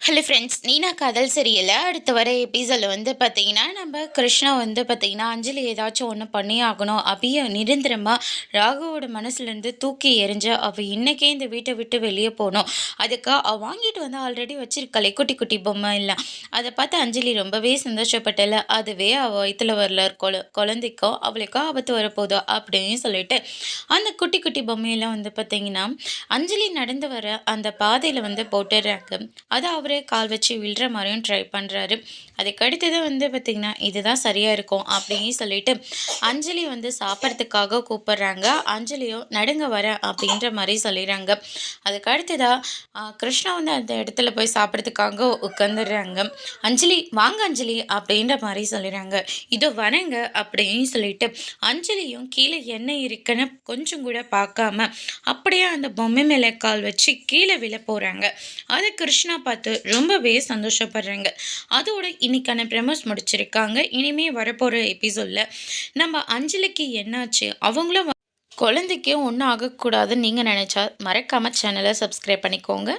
Hello friends நீனா காதல் சரியில்லை அடுத்து வர எபிசோடில் வந்து பார்த்தீங்கன்னா நம்ம கிருஷ்ணா வந்து பார்த்தீங்கன்னா அஞ்சலி ஏதாச்சும் ஒன்று பண்ணி ஆகணும். அப்படியே நிரந்தரமாக ராகுவோட மனசுலேருந்து தூக்கி எறிஞ்ச அவள் இன்றைக்கே இந்த வீட்டை விட்டு வெளியே போகணும். அதுக்கு அவள் வாங்கிட்டு வந்து ஆல்ரெடி வச்சுருக்காளே குட்டி குட்டி பொம்மை இல்லை அதை பார்த்து அஞ்சலி ரொம்பவே சந்தோஷப்பட்டல. அதுவே அவள் வயிற்றுல வரல. கொல குழந்தைக்கோ அவளுக்கோ ஆபத்து வரப்போதோ அப்படின்னு சொல்லிட்டு அந்த குட்டி குட்டி பொம்மையெல்லாம் வந்து பார்த்தீங்கன்னா அஞ்சலி நடந்து வர அந்த பாதையில் வந்து போட்டுடுறாங்க. அது அவர் அவரே கால் வச்சு விழுற மாதிரியும் ட்ரை பண்ணுறாரு அதுக்கு அடுத்தது வந்து பார்த்திங்கன்னா இதுதான் சரியாக இருக்கும் அப்படின்னு சொல்லிட்டு அஞ்சலி வந்து சாப்பிட்றதுக்காக கூப்பிட்றாங்க. அஞ்சலியும் நடுங்க வர அப்படின்ற மாதிரி சொல்லிடுறாங்க. அதுக்கு அடுத்ததாக கிருஷ்ணா வந்து அந்த இடத்துல போய் சாப்பிட்றதுக்காக உட்காந்துடுறாங்க அஞ்சலி வாங்க அஞ்சலி அப்படின்ற மாதிரி சொல்லிடுறாங்க. இதோ வரேங்க அப்படின்னு சொல்லிட்டு அஞ்சலியும் கீழே என்ன இருக்குன்னு கொஞ்சம் கூட பார்க்காம அப்படியே அந்த பொம்மை மேலே கால் வச்சு கீழே விழ போகிறாங்க அதை கிருஷ்ணா பார்த்து ரொம்பவே சந்தோஷப்படுறாங்க. அதோட இன்னைக்கான ப்ரெமோஸ் முடிச்சிருக்காங்க. இனிமே வரப்போகிற எபிசோடில் நம்ம அஞ்சலிக்கு என்னாச்சு? அவங்களும் குழந்தைக்கே ஒன்றும் ஆகக்கூடாதுன்னு நீங்கள் நினச்சா மறக்காமல் சேனலை சப்ஸ்கிரைப் பண்ணிக்கோங்க.